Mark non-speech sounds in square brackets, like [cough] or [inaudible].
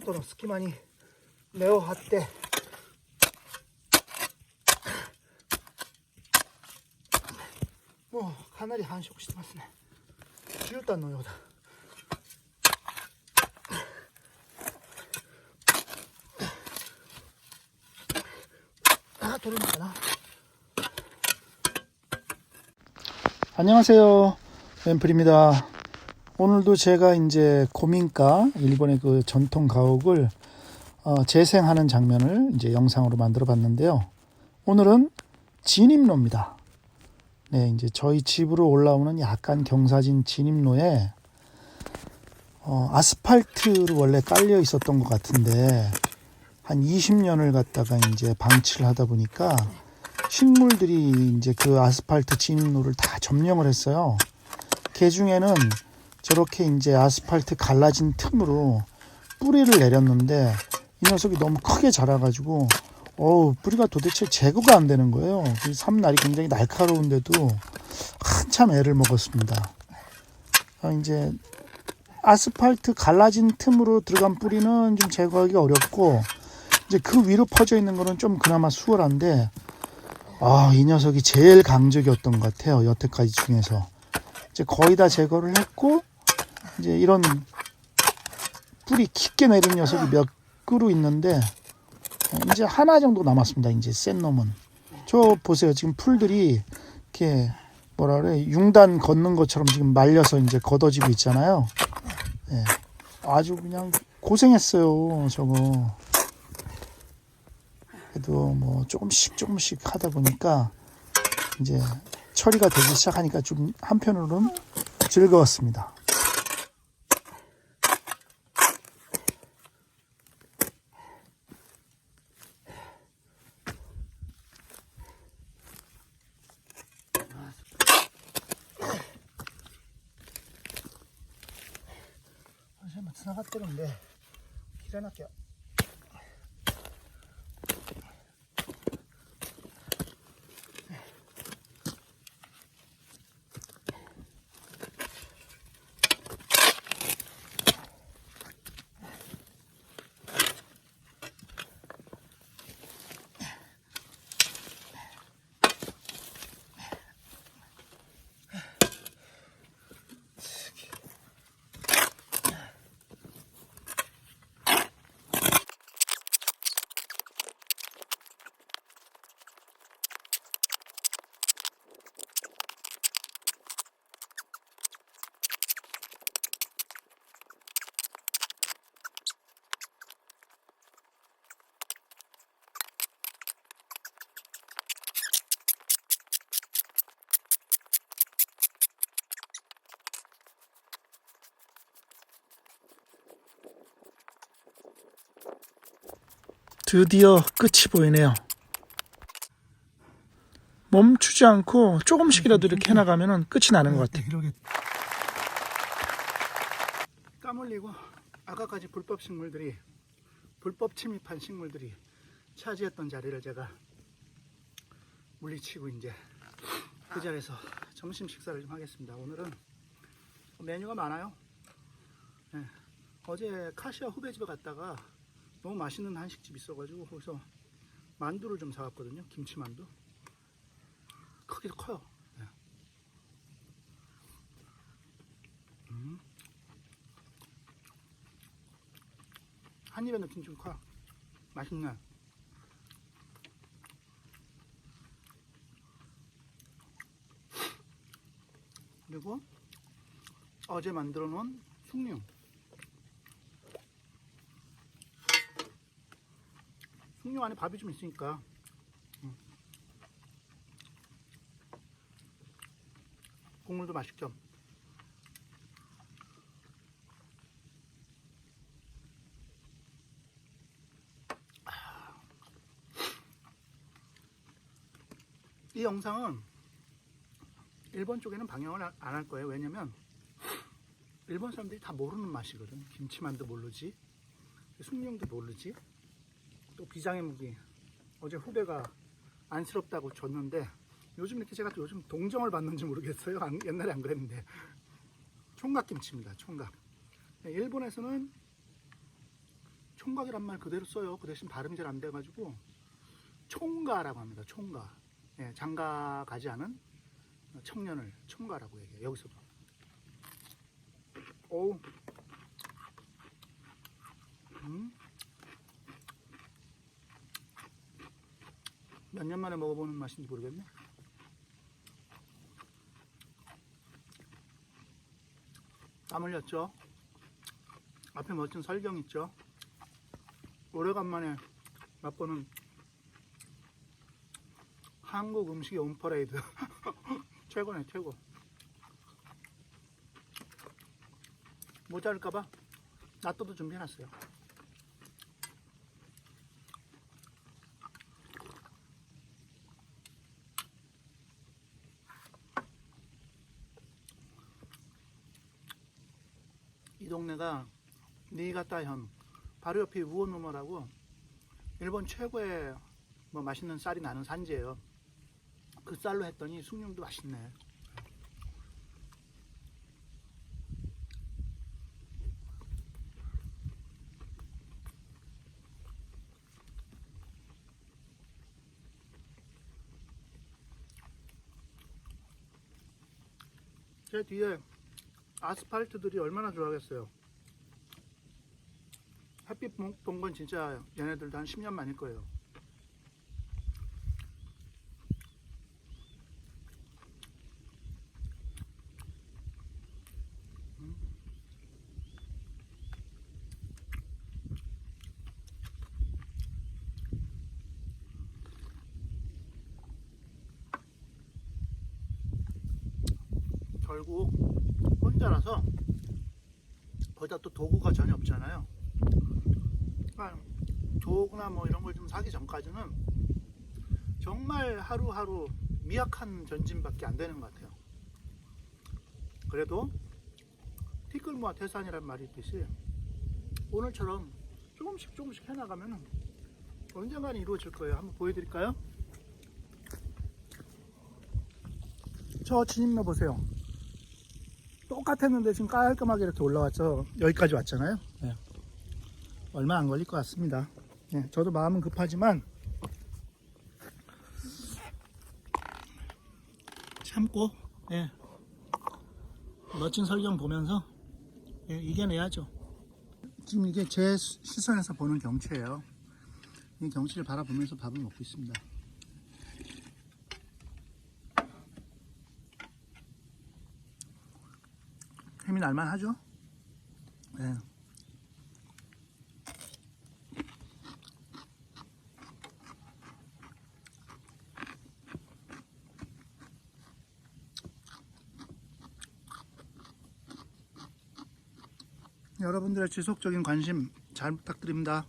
との隙間に根を張ってもうかなり繁殖してますね絨毯のようだあ取れるのかな 안녕하세요. 앰플입니다. 오늘도 제가 이제 고민가 일본의 그 전통 가옥을 어, 재생하는 장면을 이제 영상으로 만들어 봤는데요. 오늘은 진입로입니다. 네, 이제 저희 집으로 올라오는 약간 경사진 진입로에 어, 아스팔트로 원래 깔려 있었던 것 같은데 한 20년을 갖다가 이제 방치를 하다 보니까 식물들이 이제 그 아스팔트 진입로를 다 점령을 했어요. 개 중에는 저렇게 이제 아스팔트 갈라진 틈으로 뿌리를 내렸는데 이 녀석이 너무 크게 자라가지고 어우 뿌리가 도대체 제거가 안 되는 거예요. 이 삼날이 굉장히 날카로운데도 한참 애를 먹었습니다. 아, 이제 아스팔트 갈라진 틈으로 들어간 뿌리는 좀 제거하기 어렵고 이제 그 위로 퍼져 있는 거는 좀 그나마 수월한데 아, 이 녀석이 제일 강적이었던 것 같아요. 여태까지 중에서. 이제 거의 다 제거를 했고, 이제 이런 뿌리 깊게 내린 녀석이 몇 그루 있는데, 이제 하나 정도 남았습니다. 이제 센 놈은. 저 보세요. 지금 풀들이 이렇게 뭐라 그래. 융단 걷는 것처럼 지금 말려서 이제 걷어지고 있잖아요. 예. 아주 그냥 고생했어요. 저거. 그래도 뭐 조금씩 조금씩 하다 보니까 이제 처리가 되기 시작하니까 좀 한편으로는 즐거웠습니다. 잠시만 지나갔다는데 기다릴게 드디어 끝이 보이네요. 멈추지 않고 조금씩이라도 이렇게 해나가면 끝이 나는 것 같아요. 땀 흘리고 아까까지 불법 식물들이 불법 침입한 식물들이 차지했던 자리를 제가 물리치고 이제 그 자리에서 점심 식사를 좀 하겠습니다. 오늘은 메뉴가 많아요. 네. 어제 카시아 후배 집에 갔다가 너무 맛있는 한식집 있어가지고 거기서 만두를 좀 사왔거든요. 김치 만두. 크기도 커요. 네. 음. 한 입에 넣긴 좀 커. 맛있네. 그리고 어제 만들어 놓은 숭늉. 숭늉 안에 밥이 좀 있으니까 음. 국물도 맛있죠. 이 영상은 일본 쪽에는 방영을 안 할 거예요. 왜냐면 일본 사람들이 다 모르는 맛이거든. 김치만도 모르지, 숭늉도 모르지. 또 비장의 무기 어제 후배가 안쓰럽다고 줬는데 요즘 이렇게 제가 또 요즘 동정을 받는지 모르겠어요 안- 옛날에 안 그랬는데 총각김치입니다 총각 네, 일본에서는 총각이란 말 그대로 써요. 그 대신 발음이 잘 안 돼가지고 총가라고 합니다. 총가. 예, 장가 가지 않은 청년을 총가라고 얘기해요. 여기서도. 오. 음. 몇 년 만에 먹어보는 맛인지 모르겠네. 땀 흘렸죠? 앞에 멋진 설경 있죠? 오래간만에 맛보는 한국 음식의 온퍼레이드 [laughs] 최고네 최고 모자랄까봐 낫또도 준비해놨어요 동네가 니가타현 바로 옆에 우오노모라고 일본 최고의 뭐 맛있는 쌀이 나는 산지예요. 그 쌀로 했더니 숭늉도 맛있네. 제 뒤에 아스팔트들이 얼마나 좋아하겠어요. 햇빛 본 건 진짜 얘네들도 한 10년 만일 거예요. 음. 결국 혼자라서 거기다 또 도구가 전혀 없잖아요. 그러니까 도구나 뭐 이런 걸 좀 사기 전까지는 정말 하루하루 미약한 전진밖에 안 되는 것 같아요. 그래도 티끌모아 태산이란 말이 있듯이 오늘처럼 조금씩 조금씩 해나가면 언젠가는 이루어질 거예요. 한번 보여드릴까요? 저 진입로 보세요. 똑같았는데 지금 깔끔하게 이렇게 올라왔죠. 여기까지 왔잖아요. 네. 얼마 안 걸릴 것 같습니다. 네, 저도 마음은 급하지만 참고 예, 멋진 설경 보면서 예, 이겨내야죠. 지금 이게 제 시선에서 보는 경치예요. 이 경치를 바라보면서 밥을 먹고 있습니다. 날만 하죠? 네. 여러분들의 지속적인 관심 잘 부탁드립니다.